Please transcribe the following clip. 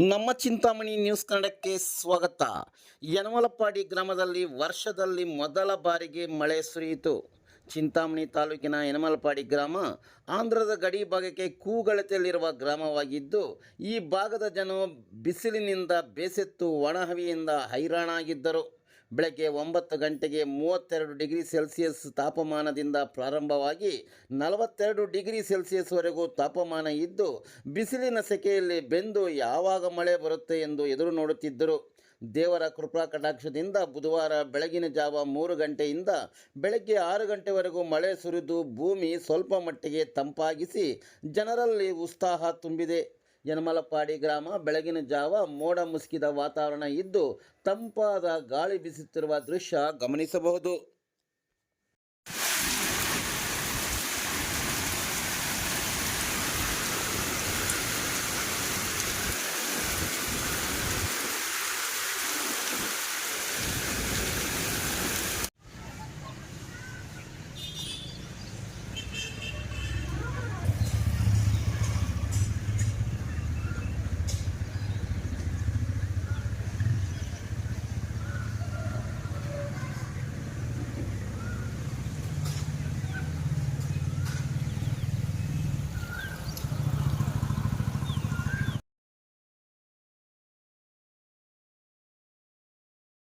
ನಮ್ಮ ಚಿಂತಾಮಣಿ ನ್ಯೂಸ್ ಕನ್ನಡಕ್ಕೆ ಸ್ವಾಗತ. ಯನಮಲಪಾಡಿ ಗ್ರಾಮದಲ್ಲಿ ವರ್ಷದಲ್ಲಿ ಮೊದಲ ಬಾರಿಗೆ ಮಳೆ ಸುರಿಯಿತು. ಚಿಂತಾಮಣಿ ತಾಲೂಕಿನ ಯನಮಲಪಾಡಿ ಗ್ರಾಮ ಆಂಧ್ರದ ಗಡಿ ಭಾಗಕ್ಕೆ ಕೂಗಳತೆಯಲ್ಲಿರುವ ಗ್ರಾಮವಾಗಿದ್ದು, ಈ ಭಾಗದ ಜನ ಬಿಸಿಲಿನಿಂದ ಬೇಸೆತ್ತು ಒಣಹವಿಯಿಂದ ಹೈರಾಣಾಗಿದ್ದರು. ಬೆಳಗ್ಗೆ ಒಂಬತ್ತು ಗಂಟೆಗೆ ಮೂವತ್ತೆರಡು ಡಿಗ್ರಿ ಸೆಲ್ಸಿಯಸ್ ತಾಪಮಾನದಿಂದ ಪ್ರಾರಂಭವಾಗಿ ನಲವತ್ತೆರಡು ಡಿಗ್ರಿ ಸೆಲ್ಸಿಯಸ್ವರೆಗೂ ತಾಪಮಾನ ಇದ್ದು, ಬಿಸಿಲಿನ ಸೆಕೆಯಲ್ಲಿ ಬೆಂದು ಯಾವಾಗ ಮಳೆ ಬರುತ್ತೆ ಎಂದು ಎದುರು ನೋಡುತ್ತಿದ್ದರು. ದೇವರ ಕೃಪಾ ಕಟಾಕ್ಷದಿಂದ ಬುಧವಾರ ಬೆಳಗಿನ ಜಾವ ಮೂರು ಗಂಟೆಯಿಂದ ಬೆಳಗ್ಗೆ ಆರು ಗಂಟೆವರೆಗೂ ಮಳೆ ಸುರಿದು ಭೂಮಿ ಸ್ವಲ್ಪ ಮಟ್ಟಿಗೆ ತಂಪಾಗಿಸಿ, ಜನರಲ್ಲಿ ಉತ್ಸಾಹ ತುಂಬಿದೆ. ಯನಮಲಪಾಡಿ ಗ್ರಾಮ ಬೆಳಗಿನ ಜಾವ ಮೋಡ ಮುಸುಕಿದ ವಾತಾವರಣ ಇದ್ದು ತಂಪಾದ ಗಾಳಿ ಬೀಸುತ್ತಿರುವ ದೃಶ್ಯ ಗಮನಿಸಬಹುದು.